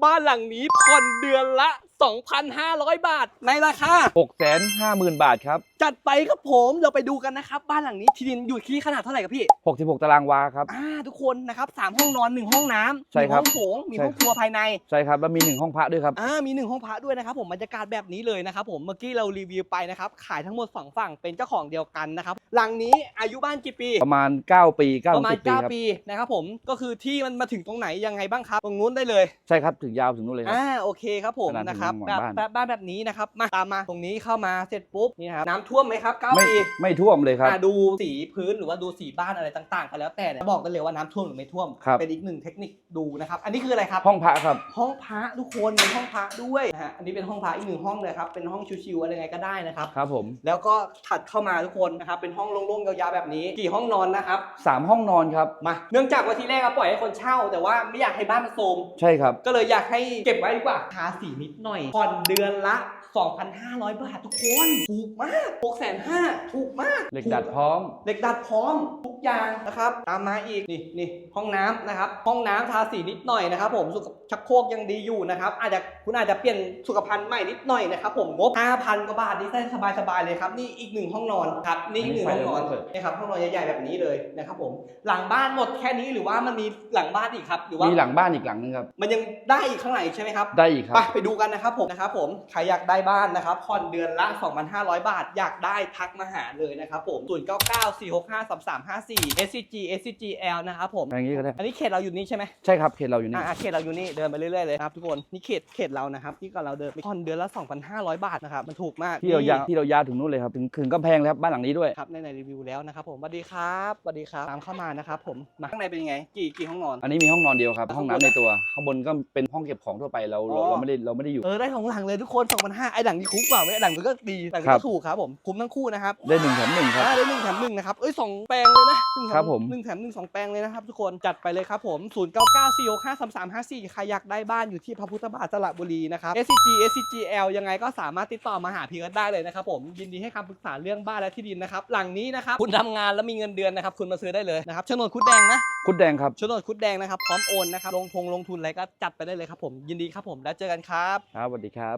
บ้านหลังนี้ผ่อนเดือนละ 2,500 บาทในราคา6 5 0 0 0 0 บาทครับ จัดไปครับผมเราไปดูกันนะครับ บ้านหลังนี้ที่ดินอยู่ที่ขนาดเท่าไหร่ครับพี่66 ตารางวาครับ อ่าทุกคนนะครับสามห้องนอนหนึ่งห้องน้ำใช่หนึ่งครัห้บองโถงมีใช่ ห้องครัวภายในใช่ครับแล้วมีหนึ่งห้องพระด้วยครับ อ่ามีหนึ่งห้องพระด้วยนะครับผมบรรยากาศแบบนี้เลยนะครับผมเมื่อกี้เรารีวิวไปนะครับขายทั้งหมดสองฝั่งเป็นเจ้าของเดียวกันนะครับหลังนี้อายุบ้านกี่ปี ประมาณ 9 ปี9ประมาณ10ปีครับ9ปีนะครับผมก็คือที่มันมาถึงตรงไหนยังไงบ้างครับ ตรงนู้นได้เลยใช่ครับถึงยาวถึงนู้นเลยครับ อ่าโอเคครับผมขนาดนะครับถึงแบบบ้านแบบบ้านแบบนี้นะครับมาตามมาตรงนี้เข้ามาเสร็จปุ๊บนี่นะครับน้ำท่วมไหมครับเก้าไม่ปีไม่ท่วมเลยครับ อ่าดูสีพื้นหรือว่าดูสีบ้านอะไรต่างๆก็แล้วแต่เนี่ยบอกได้เลยว่าน้ำท่วมหรือไม่ท่วม ครับ เป็นอีกหนึ่งเทคนิคดูนะครับ อันนี้คืออะไรครับ ห้องพระครับ ห้องพระทุกคนมีห้องพระด้วยนะฮะอันนี้เป็นห้องพระอีกหนึ่งห้องเลยครับ เป็นห้องชิวๆอะไรไงก็ได้นะครับ ครับผมแล้วก็ถัดเข้ามาทุกคนนะครับ เป็นห้องโล่งๆยาวๆแบบนี้ กี่ห้องนอนนะครับ3ห้องนอนครับ มา เนื่องจากว่าทีแรกเราปล่อยให้คนเช่า แต่ว่าไม่อยากให้บ้านมันโทรม ใช่ครับ ก็เลยอยากให้เก็บไว้ดีกว่าทาสีนิดหน่อย ผ่อนเดือนละ 2,500 บาททุกคน ถูกมาก6,500ถูกมากเหล็กดัดพร้อม เหล็กดัดพร้อมทุกอย่างนะครับ ตามมาอีกนี่นี่ห้องน้ำนะครับ ห้องน้ำทาสีนิดหน่อยนะครับ ผมสุขชักโครกยังดีอยู่นะครับ อาจจะคุณอาจจะเปลี่ยนสุขภัณฑ์ใหม่นิดหน่อยนะครับ ผมงบ5,000กว่าบาทนี่ได้สบายๆเลยครับนี่อีกหนึ่งห้องนอนครับนี่อีกหนึ่งห้องนอนอันนี้ไฟเริ่มเปิดนี่ครับห้องนอนใหญ่ๆแบบนี้เลยนะครับ ผมหลังบ้านหมดแค่นี้หรือว่ามันมีหลังบ้านอีกครับหรือว่ามีหลังบ้านอีกหลังนึงครับ มันยังได้อีกข้างในใช่ไหมครับได้อีกครับไปไปดูกันนะครับผมนะครับผมใครอยากได้บ้านนะครับผ่อนเดือนละ 2,500 บาทอยากได้ทักมาหาเลยนะครับผม0 9 9 4 6 5 3 3 5 4 SCG SCGL นะครับผมอย่างนี้ก็ได้ อันนี้เขตเราอยู่นี่ใช่ไหมใช่ครับเขตเราอยู่นี่อ่าเขตเราอยู่นี่เดินไปเรื่อยๆเลยครับทุกคนนี่เขตเขตเรานะครับที่ก่อนเราเดินผ่อนเดือนละ 2,500 บาทนะครับมันถูกมากที่เรายานี่ที่เรายาวถึงนู้นเลยครับถึงถึงกำแพงเลยครับบ้านหลังนี้ด้วยครับในในรีวิวแล้วนะครับผมสวัสดีครับสวัสดีครับตามเข้ามานะครับผมมาข้างในเป็นยังไงกี่กี่ห้องนอน อันนี้มีห้องนอนเดียวครับข้างบนห้องน้ำในตัวข้างบนก็เป็นห้องเก็บของทั่วไปเราเราอ๋อเราไม่ได้เราไม่ได้อยู่เออได้สองหลังเลยทุกคน2,500ไอ้หลังนี้คุ้มกว่าไหมไอ้หลังนี้ก็ดีหลังนี้ครัก็บถูกครับผมคุ้มทั้งคู่นะครับได้หนึ่งแถมหนึ่งครับ อ่าได้หนึ่งแถมหนึ่งนะครับ เอ้ยสองแปลงเลยนะหนึ่งแถครับผม หนึ่งแถมหนึ่งสองแปลงเลยนะครับทุกคน จัดไปเลยครับผม 0 9 9 4 6 5 3 3 5 4 ใครอยากได้บ้านอยู่ที่พระพุทธบาทสระบุรีนะครับ SCG SCGL ยังไงก็สามารถติดต่อมาหาพี่ก็ได้เลยนะครับผม ยินดีให้คำปรึกษาเรื่องบ้านและที่ดินนะครับ หลังนี้นะครับ คุณทำงานแล้วมีเงินเดือนนะครับ คุณมาซื้อได้เลยนะครับโฉนดคุดแดงนะคุดแดงครับ โฉนดคุดแดงนะครับ พร้อมโอนนะครับ ลงทงลงทุนอะไรก็จัดไปได้เลยครับผม ยินดีครับผม แล้วเจอกันครับ ครับสวัสดีครับ